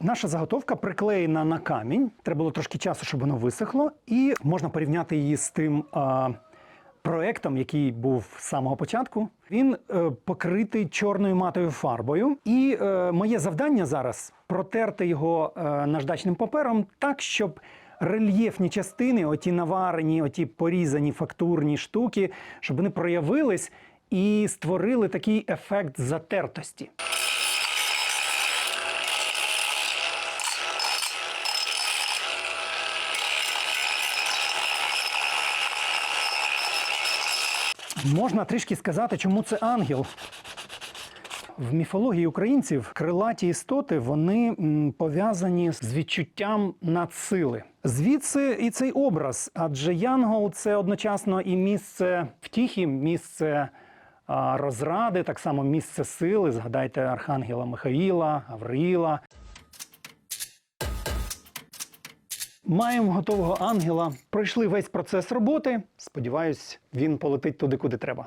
Наша заготовка приклеєна на камінь. Треба було трошки часу, щоб воно висохло, і можна порівняти її з тим а, проектом, який був з самого початку. Він е, покритий чорною матовою фарбою. І е, моє завдання зараз протерти його е, наждачним папером так, щоб рельєфні частини, оті наварені, оті порізані фактурні штуки, щоб вони проявились і створили такий ефект затертості. Можна трішки сказати, чому це ангел. В міфології українців крилаті істоти вони пов'язані з відчуттям надсили. Звідси і цей образ, адже Янгол це одночасно і місце втіхи, місце розради, так само місце сили. Згадайте Архангела Михаїла, Гавриїла. Маємо готового ангела. Пройшли весь процес роботи. Сподіваюсь, він полетить туди, куди треба.